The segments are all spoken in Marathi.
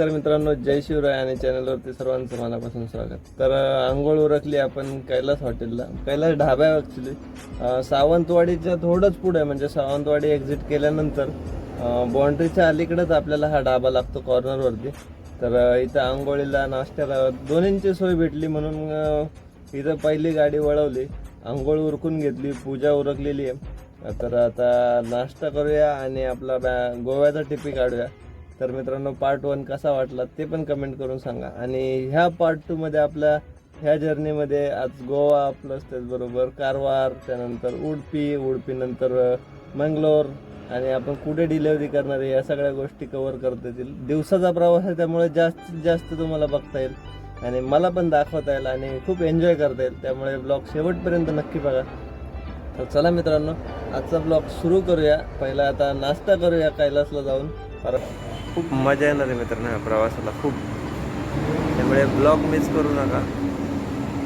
नमस्कार मित्रांनो जय शिवराय आणि चॅनलवरती सर्वांचं मनापासून स्वागत. तर आंघोळ उरकली आपण कैलास हॉटेलला. कैलास ढाबा ॲक्च्युली सावंतवाडीच्या थोडंच पुढे म्हणजे सावंतवाडी एक्झिट केल्यानंतर बाउंड्रीच्या अलीकडेच आपल्याला हा ढाबा लागतो कॉर्नरवरती तर इथं आंघोळीला नाश्त्याला दोन्हींची सोय भेटली म्हणून इथं पहिली गाडी वळवली. आंघोळ उरकून घेतली पूजा उरकलेली आहे. तर आता नाश्ता करूया आणि आपला बॅ गोव्याचा टिपी काढूया. तर मित्रांनो पार्ट वन कसा वाटला ते पण कमेंट करून सांगा. आणि ह्या पार्ट टूमध्ये आपल्या ह्या जर्नीमध्ये आज गोवा प्लस त्याचबरोबर कारवार त्यानंतर उडपी उडपीनंतर मंगलोर आणि आपण कुठे डिलेवरी करणार आहे या सगळ्या गोष्टी कवर करता येतील. दिवसाचा प्रवास आहे त्यामुळे जास्तीत जास्त तुम्हाला बघता येईल. आणि मला पण दाखवता येईल आणि खूप एन्जॉय करता येईल. त्यामुळे ब्लॉग शेवटपर्यंत नक्की बघा. तर चला मित्रांनो आजचा ब्लॉग सुरू करूया. पहिला आता नाश्ता करूया कैलासला जाऊन. परत खूप मजा येणार आहे मित्रांनो ह्या प्रवासाला. खूप. त्यामुळे ब्लॉग मिस करू नका.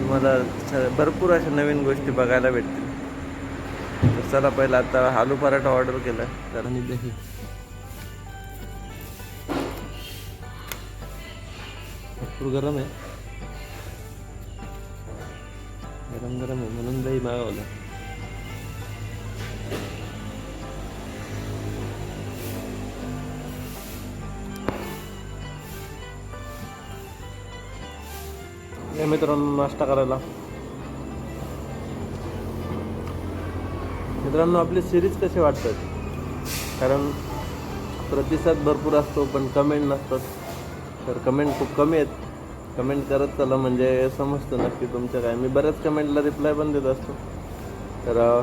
तुम्हाला भरपूर अशा नवीन गोष्टी बघायला भेटतील. चला पहिला आता आलू पराठा ऑर्डर केला. तर आणि दही. भरपूर गरम आहे. गरम गरम आहे म्हणून दही मागवलं. या मित्रांनो नाश्ता करायला. मित्रांनो आपली सिरीज कसे वाटतात? कारण प्रतिसाद भरपूर असतो पण कमेंट नसतात. तर कमेंट खूप कमी आहेत. कमेंट करत चला म्हणजे समजतं नक्की तुमच्या काय. मी बऱ्याच कमेंटला रिप्लाय पण देत असतो. तर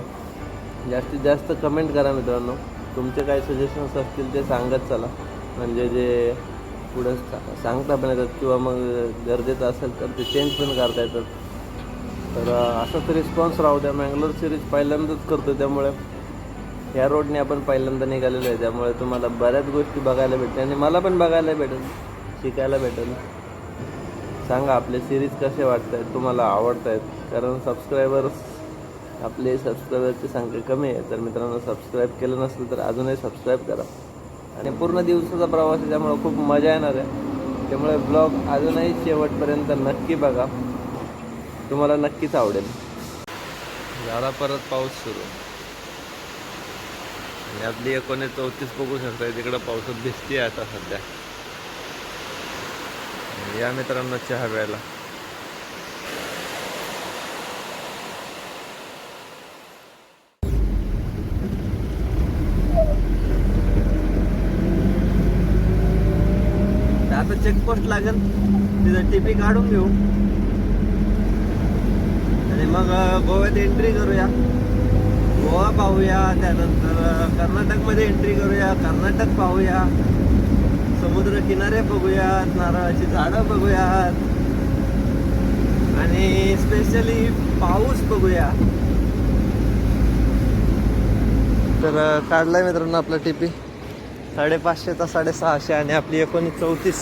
जास्तीत जास्त कमेंट करा मित्रांनो. तुमचे काय सजेशन्स असतील ते सांगत चला. म्हणजे जे पुढं सांगता पण येतात किंवा मग गरजेचं असेल तर ते चेंज पण करता येतात. तर अं, असाच रिस्पॉन्स राहू द्या. मँगलोर सिरीज पहिल्यांदाच करतो त्यामुळे. ह्या रोडने आपण पहिल्यांदा निघालेलो आहे. त्यामुळे तुम्हाला बऱ्याच गोष्टी बघायला भेटतील आणि मला पण बघायला भेटेल. शिकायला भेटेल. सांगा आपले सिरीज कसे वाटत आहेत तुम्हाला आवडत आहेत कारण सबस्क्रायबर्स आपले सबस्क्रायबरची संख्या कमी आहे. तर मित्रांनो सबस्क्राईब केलं नसलं तर अजूनही सबस्क्राईब करा. आणि पूर्ण दिवसाचा प्रवास आहे त्यामुळे खूप मजा येणार आहे. त्यामुळे ब्लॉग अजूनही शेवटपर्यंत नक्की बघा. तुम्हाला नक्कीच आवडेल. झाला परत पाऊस सुरू. आणि आपली एकोणी चौतीस बघू शकता तिकडं पावसात भिजती आहे आता सध्या. या मित्रांनो चहा प्यायला. चेकपोस्ट लागेल. तिथं टीपी काढून घेऊ. आणि मग गोव्यात एंट्री करूया. गोवा पाहूया त्यानंतर कर्नाटकमध्ये एंट्री करूया कर्नाटक पाहूया. समुद्र किनारे बघूयात नारळाची झाडं बघूयात आणि स्पेशली पाऊस बघूया. तर काढलाय मित्रांनो आपला टीपी साडेपाचशे तर साडेसहाशे आणि आपली एकोणीस चौतीस.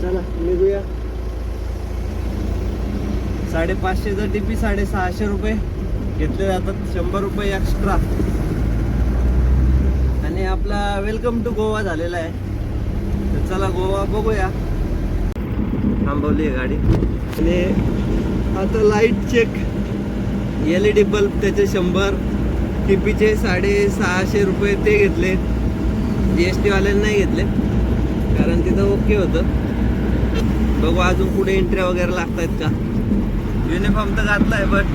चला निघूया. साडेपाचशेचा पी साडेसहाशे रुपये घेतले जातात शंभर रुपये एक्स्ट्रा आणि आपला वेलकम टू गोवा झालेला आहे. तर चला गोवा बघूया. थांबवली आहे गाडी. आणि आता light check L E D bulb त्याचे शंभर टीपीचे साडेसहाशे रुपये ते घेतले. जी एस टीवाल्याने नाही घेतले. कारण तिथं ओके होतं. बघू अजून पुढे एंट्र्या वगैरे लागत आहेत का? युनिफॉर्म तर घातला आहे बट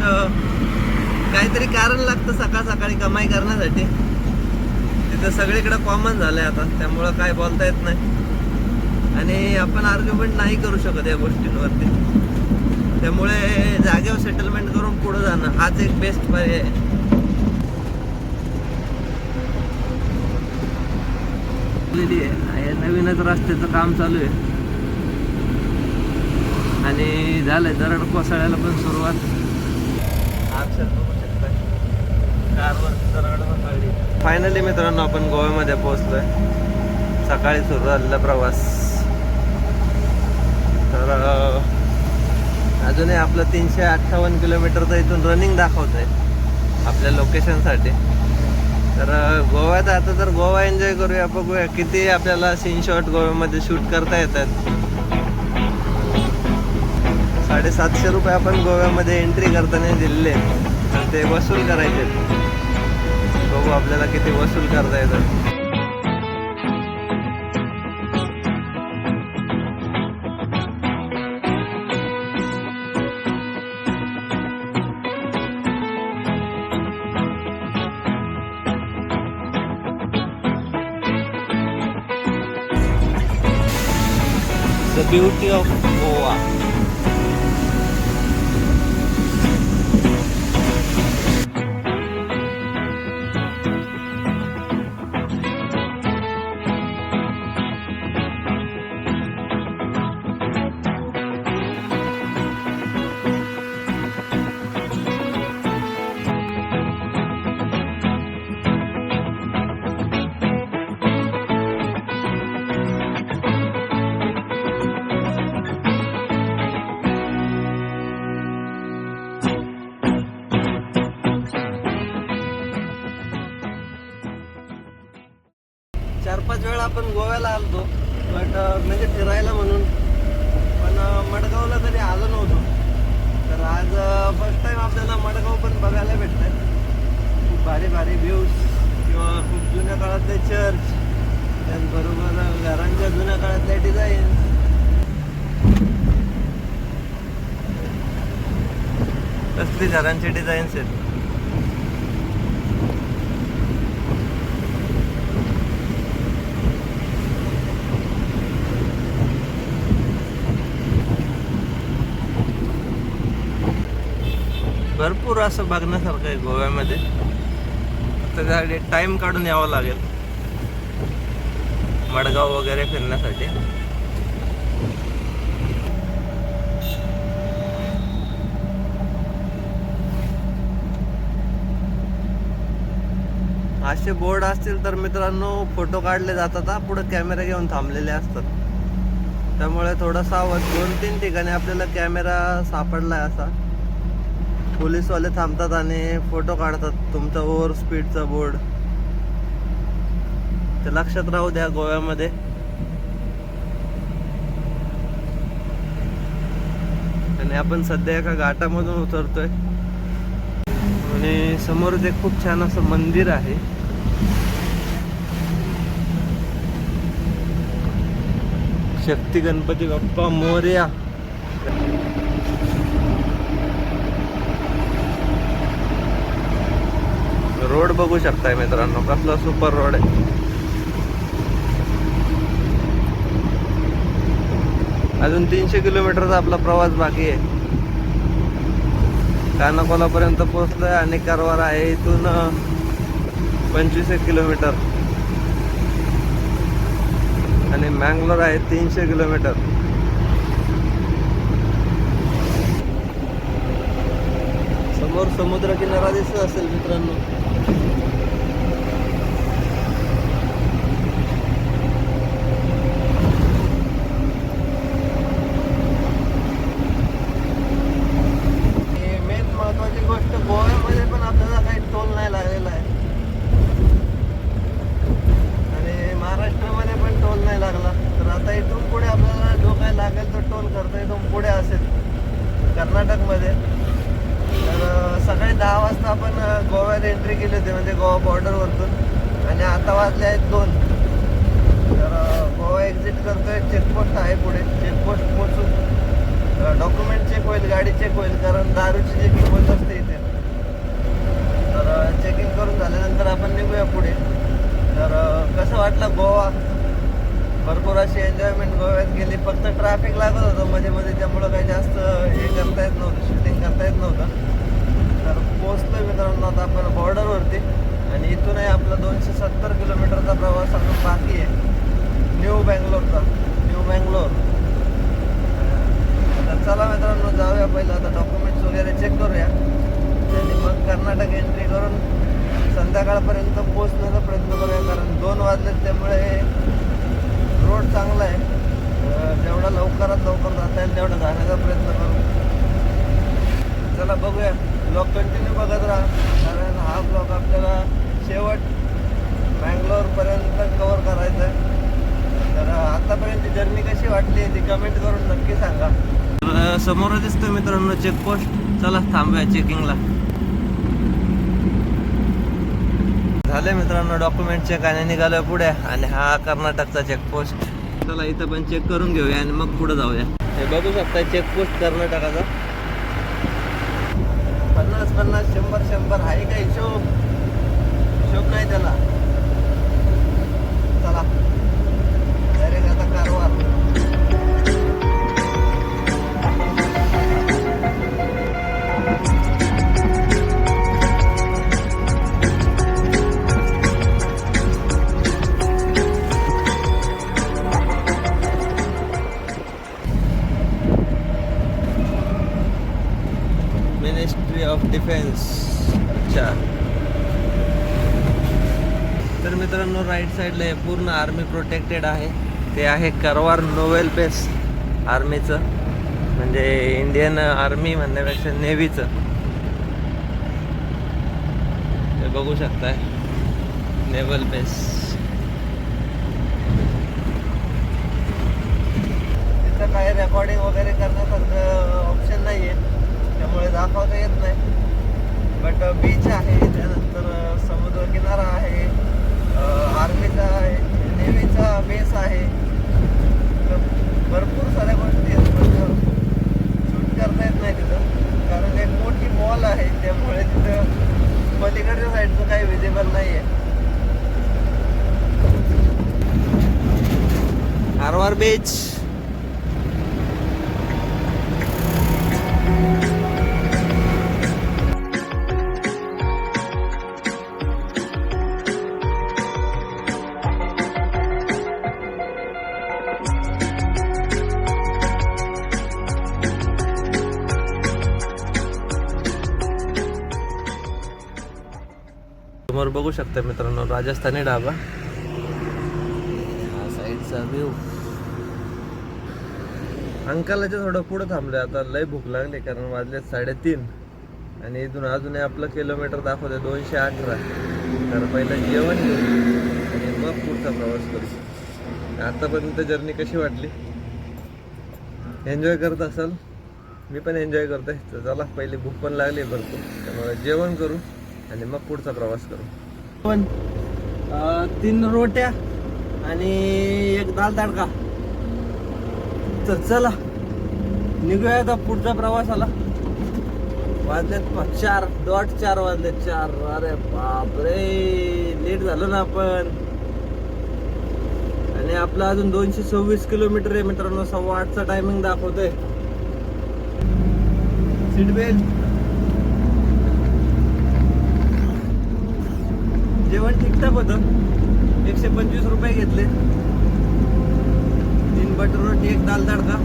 काहीतरी कारण लागतं सकाळ सकाळी कमाई करण्यासाठी. तिथं सगळीकडे कॉमन झालं आहे आता त्यामुळं काय बोलता येत नाही. आणि आपण आर्ग्युमेंट नाही करू शकत या गोष्टींवरती. त्यामुळे जागेवर सेटलमेंट करून पुढे जाणं हाच एक बेस्ट पर्याय आहे. लेली आहे. हे नवीनच रस्त्याचं काम चालू आहे. आणि झालंय दरड कोसळायला पण सुरुवात. फायनली मित्रांनो आपण गोव्यामध्ये पोहोचलोय. सकाळी सुरू झालेला प्रवास. तर अजूनही आपलं तीनशे अठ्ठावन्न किलोमीटरचं इथून रनिंग दाखवत आहे आपल्या लोकेशनसाठी तर गोव्यात आता तर गोवा एन्जॉय करूया. बघूया किती आपल्याला सीन शॉट गोव्यामध्ये शूट करता येतात. साडेसातशे रुपये आपण गोव्यामध्ये एंट्री करताना दिलेले तर ते वसूल करायचे बघू आपल्याला किती वसूल करता येतात. Beauty of जुन्या काळातल्या डिझाईन कसली झाडांचे डिझाईन्स आहेत? भरपूर असं बघण्यासारखं आहे गोव्यामध्ये. त्याच्यासाठी टाइम काढून यावं लागेल. मडगाव वगैरे फिरण्यासाठी. असे बोर्ड असतील तर मित्रांनो फोटो काढले जातात हा. पुढे कॅमेरा घेऊन थांबलेले असतात. त्यामुळे थोडासा आवाज दोन तीन ठिकाणी आपल्याला कॅमेरा सापडलाय असा. पोलीसवाले थांबतात आणि फोटो काढतात तुमचा ओव्हर स्पीडचा बोर्ड. ते लक्षात राहू द्या गोव्यामध्ये. आणि आपण सध्या एका घाटामधून उतरतोय. आणि समोर ते खूप छान असं मंदिर आहे. शक्ती गणपती बाप्पा मोर्या. रोड बघू शकताय मित्रांनो कसला सुपर रोड आहे. अजून तीनशे किलोमीटरचा आपला प्रवास बाकी आहे. कानाकोलापर्यंत पोहोचलोय आणि कारवार आहे इथून पंचवीस एक किलोमीटर. आणि मँगलोर आहे तीनशे किलोमीटर. समोर समुद्र किनारा दिसत असेल मित्रांनो मेन महत्वाची गोष्ट गोव्यामध्ये पण आपल्याला काही टोल नाही लागलेला आहे आणि महाराष्ट्रामध्ये पण टोल नाही लागला तर आता इथून पुढे आपल्याला जो काही लागेल तो टोल करता इथून पुढे असेल कर्नाटकमध्ये. तर सकाळी दहा वाजता आपण गोव्यात एंट्री केली होती म्हणजे गोवा बॉर्डरवरतून आणि आता वाजले आहेत दोन. तर गोवा एक्झिट करतोय चेकपोस्ट आहे पुढे. चेकपोस्ट पोचून डॉक्युमेंट चेक होईल गाडी चेक होईल कारण दारूची चेकिंग होत असते इथे. तर चेकिंग करून झाल्यानंतर आपण निघूया पुढे. तर कसं वाटलं गोवा? भरपूर अशी एन्जॉयमेंट गोव्यात गेली. फक्त ट्रॅफिक लागत होतं. मध्ये मध्ये त्यामुळं काही जास्त हे करता येत नव्हतं. शूटिंग करता येत नव्हतं. तर पोहोचलोय मित्रांनो आता आपण बॉर्डरवरती आणि इथूनही आपला दोनशे सत्तर किलोमीटरचा प्रवास अजून बाकी आहे. न्यू बँगलोरचा. न्यू बँगलोर. तर चला मित्रांनो जाऊया पहिलं. आता डॉक्युमेंट्स वगैरे चेक करूया. आणि मग कर्नाटक एंट्री करून संध्याकाळपर्यंत पोचण्याचा प्रयत्न करूया. कारण दोन वाजलेत त्यामुळे रोड चांगला आहे. जेवढा लवकरात लवकर जाता येईल तेवढा जाण्याचा प्रयत्न करू. चला बघूया. ब्लॉग कंटिन्यू बघत राहा. कारण हा ब्लॉग आपल्याला शेवट बँगलोरपर्यंत कवर करायचं आहे. तर आतापर्यंत जर्नी कशी वाटली ती कमेंट करून नक्की सांगा. तर समोर दिसतो मित्रांनो चेकपोस्ट चला थांबूया चेकिंगला झाले मित्रांनो डॉक्युमेंट चेक आणि निघालोय पुढे. आणि हा कर्नाटकचा चेकपोस्ट चला इथं पण चेक करून घेऊया आणि मग पुढे जाऊया. हे बघू शकता चेकपोस्ट कर्नाटकाचा. पन्नास पन्नास शंभर शंभर आहे का हिशोब हिशोब नाही त्याला? चला. डिफेन्स अच्छा. तर मित्रांनो राईट साईडला हे पूर्ण आर्मी प्रोटेक्टेड आहे. ते आहे करवार नोवेल बेस आर्मीचं म्हणजे इंडियन आर्मी म्हणण्यापेक्षा नेव्हीचं ते बघू शकताय. नेव्हल बेस तिथं काही रेकॉर्डिंग वगैरे करण्यासारखं ऑप्शन नाही आहे त्यामुळे दाखवता येत नाही. बट बीच uh, आहे त्यानंतर uh, समुद्रकिनारा समुद्र किनारा आहे uh, आर्मीचा आहे नेव्हीचा बेस आहे. तर भरपूर साऱ्या गोष्टी आहेत पण शूट करता येत नाही तिथं. कारण एक मोठी मॉल आहे त्यामुळे तिथं पलीकडच्या साईडचं काही विजेबल नाही आहे कारवार बीच समोर बघू शकता मित्रांनो राजस्थानी ढाबा. हा साईडचा व्ह्यू अंकलाच्या थोडं पुढं थांबले आता लय भूक लागली कारण वाजले साडेतीन. आणि इथून अजून आपलं किलोमीटर दाखवते दोनशे अठरा तर पहिलं जेवण घेऊ आणि मग पुढचा प्रवास करू. आतापर्यंत जर्नी कशी वाटली? एन्जॉय करत असाल? मी पण एन्जॉय करतोय. तर चला पहिली भूक पण लागली भरपूर. त्यामुळे जेवण करू. आणि मग पुढचा प्रवास करू. पण तीन रोट्या आणि एक दाल तडका. तर चला निघूया आता पुढच्या प्रवासाला. वाजलेत चार डॉट चार वाजलेत चार. अरे बापरे लेट झालो ना आपण. आणि आपलं अजून दोनशे सव्वीस किलोमीटर आहे मित्रांनो सव्वा आठचा टायमिंग दाखवतोय. सीट बेल्ट जेवण होतं एकशे पंचवीस रुपये घेतले. तीन बटर रोटी एक दाल तडका.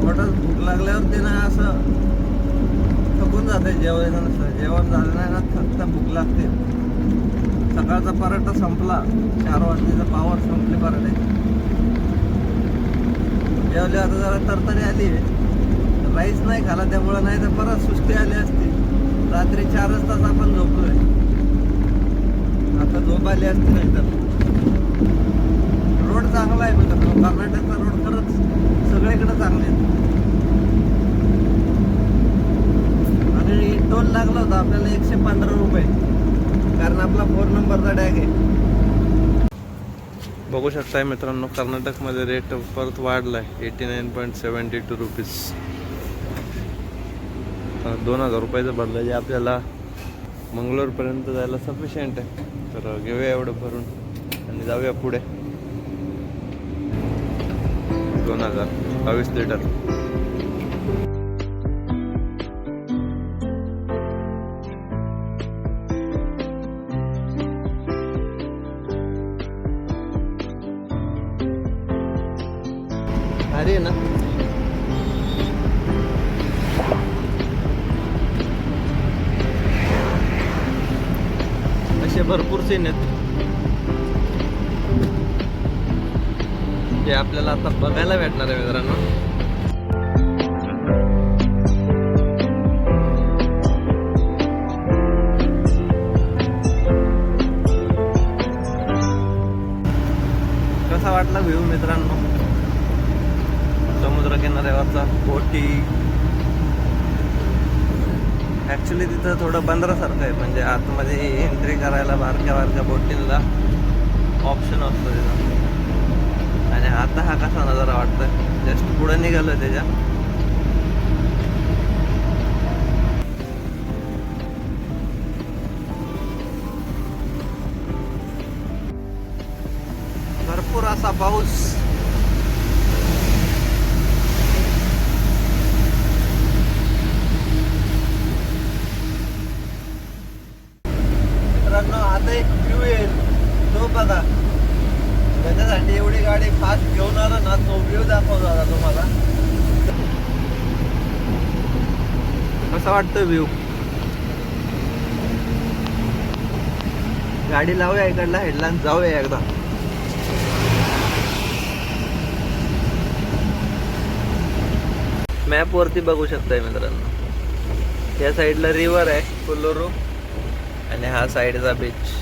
पोटात भूक लागल्यावर ते ना असं थकून जाते जेवण जेवण झालं नाही ना थकता भूक लागते. सकाळचा पराठा संपला चार वाजण्याचा पावर संपले पराठे जेवले आता जरा तरतरी आली. राईस नाही खाला त्यामुळं नाही तर परत सुस्ती आली असती. रात्री चारच तास आपण झोपलोय आता झोप आली असती नाही तर रोड चांगला आहे म्हणजे कर्नाटकचा रोड खरंच सगळीकडे चांगले आहेत आणि टोल लागला होता आपल्याला एकशे पंधरा रुपये. कारण आपला फोन नंबरचा डॅग आहे. बघू शकताय मित्रांनो कर्नाटकमध्ये रेट परत वाढला आहे eighty nine point seventy two rupees दोन हजार रुपयाचं भरलं जे आपल्याला मंगलोरपर्यंत जायला सफिशियंट आहे. तर घेऊया एवढं भरून आणि जाऊया पुढे. दोन हजार बावीस लिटर आहेत जे आपल्याला आता बघायला भेटणार आहे मित्रांनो. कसा वाटला व्ह्यू मित्रांनो? समुद्र किनाऱ्यावरचा बोटी ॲक्च्युली तिथं थोडं बंदरासारखं आहे. म्हणजे आतमध्ये एंट्री करायला बारक्या बारक्या बोटींना ऑप्शन असतो तिथं. आणि आता हा कसा नजारा वाटतं जस्ट पुढं निघालं त्याच्या. भरपूर असा पाऊस मित्रांनो आता एक व्ह्यू येईल तो बघा त्याच्यासाठी एवढी गाडी फास्ट घेऊन आलो ना तो व्ह्यू दाखवतो आता तुम्हाला. कसा वाटतो व्ह्यू गाडी लावूया इकडला हेडला जाऊया एकदा. मॅप वरती बघू शकताय मित्रांनो. या साईडला रिव्हर आहे कोलोरो आणि हा साईडचा बीच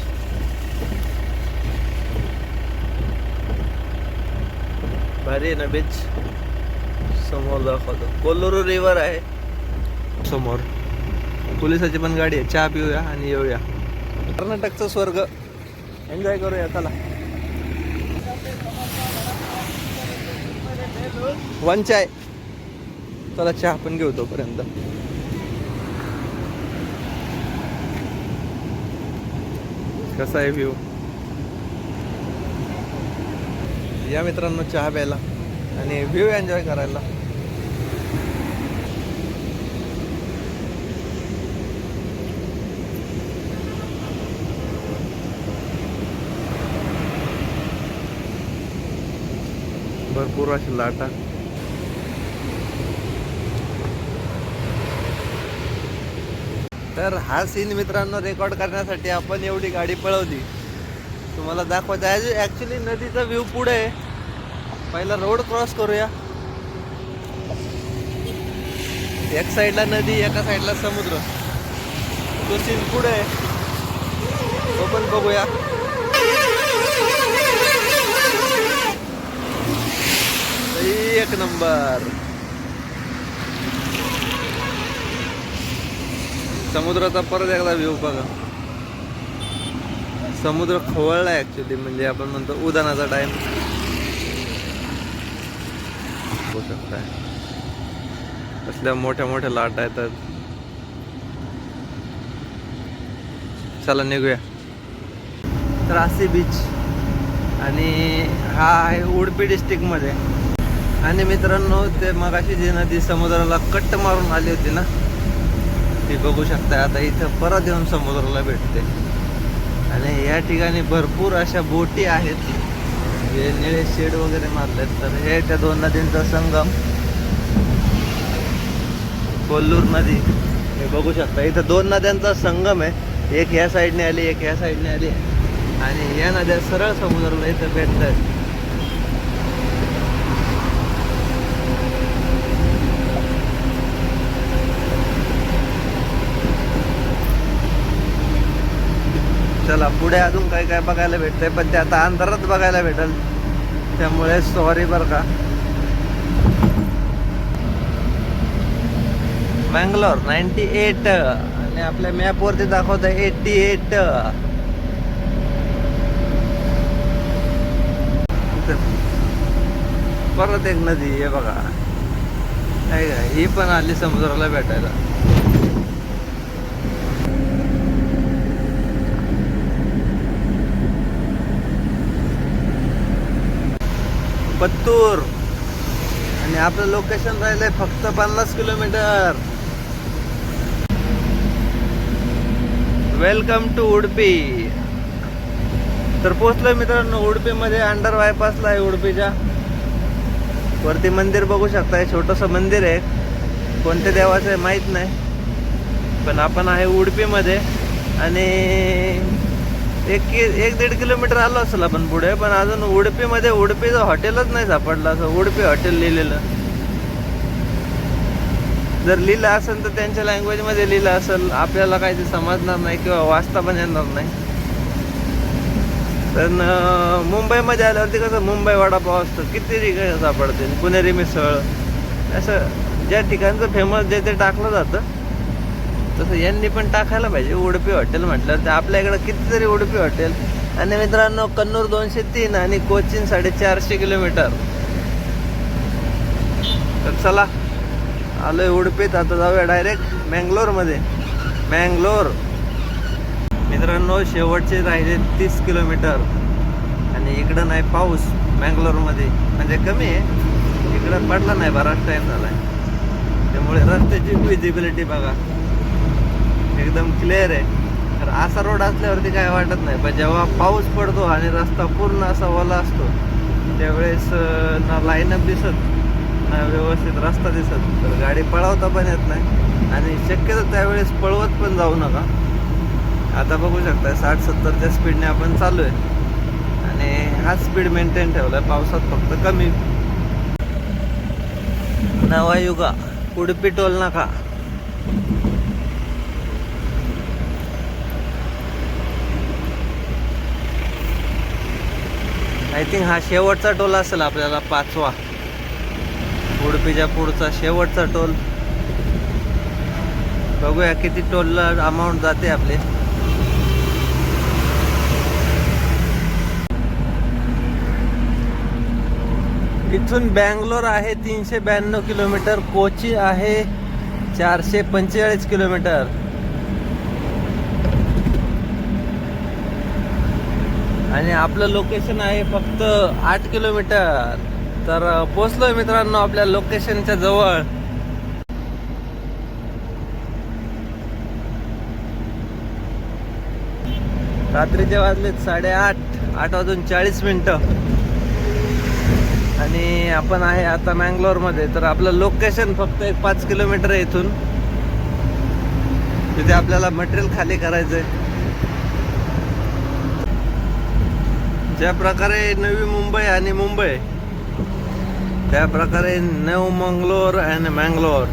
भारी आहे ना बीच समोर दाखवतो. कोलोरो रिव्हर आहे. समोर. पोलिसाची पण गाडी आहे. चहा पिऊया आणि येऊया. कर्नाटकचा स्वर्ग. एन्जॉय करूया चला. वन चाय चला चहा पण घेऊ तोपर्यंत. कसा आहे व्ह्यू या मित्रांनो चहा प्यायला. आणि व्ह्यू एन्जॉय करायला. भरपूर अशी लाटा. तर हा सीन मित्रांनो रेकॉर्ड करण्यासाठी आपण एवढी गाडी पळवली. तुम्हाला दाखवायचं ॲक्च्युली नदीचा व्ह्यू पुढे आहे. पहिला रोड क्रॉस करूया. एक साईडला नदी एका साईडला समुद्र. तो सीन पुढे आहे. तो पण बघूया. एक नंबर समुद्राचा परत एकदा व्ह्यू बघा. समुद्र खवळला ॲक्च्युली म्हणजे आपण म्हणतो उदानाचा टाइम होऊ शकताय असल्या मोठ्या मोठ्या लाटा येतात चला निघूया. तर असे बीच आणि हा आहे उडपी डिस्ट्रिक्टमध्ये आणि मित्रांनो ते मगाशी जी नदी समुद्राला कट्ट मारून आली होती ना ती बघू शकता आता इथं परत येऊन समुद्राला भेटते. आणि या ठिकाणी भरपूर अशा बोटी आहेत. हे निळे शेड वगैरे मारलेत तर हे त्या दोन नदींचा संगम कोल्लूर नदी हे बघू शकता इथं दोन नद्यांचा संगम आहे. एक ह्या साईडने आली एक ह्या साईडने आली. आणि या नद्या सरळ समुद्राला इथं भेटतात. चला पुढे अजून काय काय बघायला भेटतंय पण ते आता अंधारात बघायला भेटल. त्यामुळे सॉरी बरं का. मँगलोर नाईन्टी एट आणि आपल्या मॅपवरती दाखवत आहे एट्टी एट परत एक नदी आहे बघा. नाही का ही पण आली समुद्राला भेटायला. पत्तूर. आणि आपलं लोकेशन राहिलंय फक्त पन्नास किलोमीटर. वेलकम टू उडपी तर पोहोचलो मित्रांनो उडपीमध्ये अंडर बायपासला आहे उडपीच्या वरती मंदिर बघू शकताय छोटंसं मंदिर आहे. कोणत्या देवाचं आहे माहीत नाही. पण आपण आहे उडपीमध्ये आणि एक कि- एक दीड किलोमीटर आलो असेल आपण पुढे पण अजून उडपीमध्ये उडपीचं हॉटेलच नाही सापडलं असं उडपी हॉटेल लिहिलेलं. जर लिहिलं असेल तर त्यांच्या लँग्वेजमध्ये लिहिलं असेल आपल्याला काही ते समजणार नाही किंवा वाचता पण येणार नाही. पण अं, मुंबईमध्ये आल्यावरती कसं मुंबई वडापाव असतं किती ठिकाणी सापडते पुणेरी मिसळ असं ज्या ठिकाणचं फेमस जे ते टाकलं जातं तसं यांनी पण टाकायला पाहिजे. उडपी हॉटेल म्हटलं तर आपल्या इकडं कितीतरी उडपी हॉटेल. आणि मित्रांनो कन्नूर दोनशे तीन आणि कोचीन साडेचारशे किलोमीटर. तर चला आलोय उडपीत. आता जाऊया डायरेक्ट मँगलोरमध्ये. मँगलोर. मित्रांनो शेवटचे राहिले तीस किलोमीटर. आणि इकडं नाही पाऊस मँगलोरमध्ये. म्हणजे कमी आहे. इकडं पडला नाही बराच टाईम झाला आहे त्यामुळे रस्त्याची विजिबिलिटी बघा. एकदम क्लिअर आहे. तर असा रोड असल्यावरती काय वाटत नाही. पण जेव्हा पाऊस पडतो आणि रस्ता पूर्ण असा ओला असतो त्यावेळेस ना लाईनअप दिसत ना व्यवस्थित रस्ता दिसत. तर गाडी पळवता पण येत नाही. आणि शक्यतो त्यावेळेस पळवत पण जाऊ नका. आता बघू शकता साठ सत्तरच्या स्पीडने आपण चालू आहे आणि हा स्पीड मेंटेन ठेवला आहे पावसात फक्त कमी. नवायुगा उडपी टोल नाका. आय थिंक हा शेवटचा टोल असेल आपल्याला पाचवा. उडपीच्या पुढचा शेवटचा टोल. बघूया किती टोलला अमाऊंट जाते आपले. इथून बँगलोर आहे तीनशे ब्याण्णव किलोमीटर कोची आहे चारशे पंचेचाळीस किलोमीटर. आणि आपलं लोकेशन आहे फक्त आठ किलोमीटर. तर पोचलोय मित्रांनो आपल्या लोकेशनच्या जवळ. रात्रीचे वाजलेत साडेआठ आठ वाजून चाळीस मिनिटं. आणि आपण आहे आता मँगलोरमध्ये. तर आपलं लोकेशन फक्त एक पाच किलोमीटर आहे इथून. तिथे आपल्याला मटेरियल खाली करायचं आहे ज्या प्रकारे नवी मुंबई आणि मुंबई त्या प्रकारे नव मंगलोर आणि मँगलोर.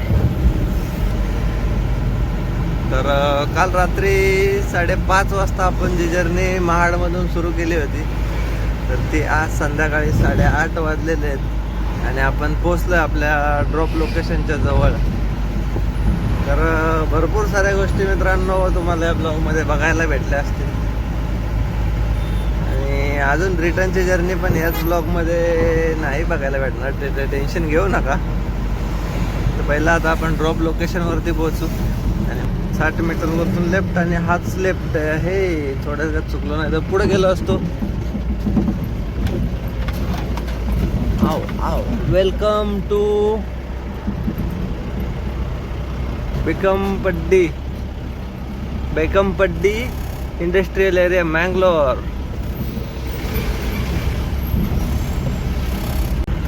तर काल रात्री साडेपाच वाजता आपण जी जर्नी महाडमधून सुरू केली होती तर ती आज संध्याकाळी साडेआठ वाजलेले आहेत आणि आपण पोचलो आपल्या ड्रॉप लोकेशनच्या जवळ. तर भरपूर साऱ्या गोष्टी मित्रांनो तुम्हाला या ब्लॉगमध्ये बघायला भेटल्या असतील. अजून रिटर्नची जर्नी पण याच ब्लॉगमध्ये नाही बघायला भेटणार. ते टेन्शन घेऊ नका. तर पहिला आता आपण ड्रॉप लोकेशनवरती पोहोचू. आणि साठ मीटरवरतून लेफ्ट आणि हाच लेफ्ट हे थोड्या चुकलो नाही तर पुढे गेलो असतो. आओ आओ welcome to Baikampady Baikampady industrial area Mangalore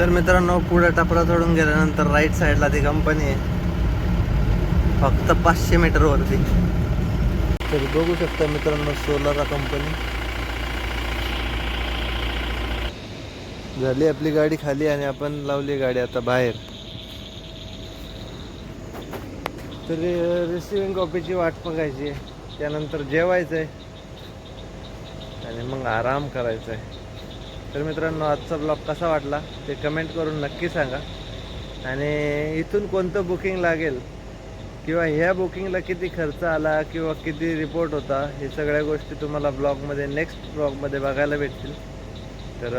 तर मित्रांनो पुढे टपरा चढून गेल्यानंतर राईट साईडला ती कंपनी आहे. फक्त पाचशे मीटरवरती तर बघू शकता मित्रांनो सोलारा कंपनी झाली आपली गाडी खाली आणि आपण लावली गाडी आता बाहेर. तर रिसिविंग कॉपीची वाट बघायची आहे. त्यानंतर जेवायचं आहे आणि मग आराम करायचा आहे तर मित्रांनो आजचा ब्लॉग कसा वाटला ते कमेंट करून नक्की सांगा. आणि इथून कोणतं बुकिंग लागेल किंवा ह्या बुकिंगला किती खर्च आला किंवा किती रिपोर्ट होता हे सगळ्या गोष्टी तुम्हाला ब्लॉगमध्ये नेक्स्ट ब्लॉगमध्ये बघायला भेटतील. तर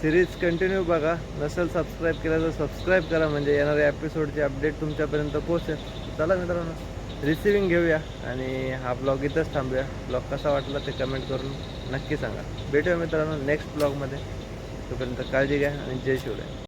सिरीज कंटिन्यू बघा. नसेल सबस्क्राईब केलं तर सबस्क्राईब करा. म्हणजे येणाऱ्या एपिसोडची अपडेट तुमच्यापर्यंत पोहोचेल. चला मित्रांनो रिसिविंग घेऊया आणि हा ब्लॉग इथंच थांबूया. ब्लॉग कसा वाटला ते कमेंट करून नक्की सांगा. भेटूया मित्रांनो नेक्स्ट ब्लॉगमध्ये तोपर्यंत काळजी घ्या आणि जय शिवराय.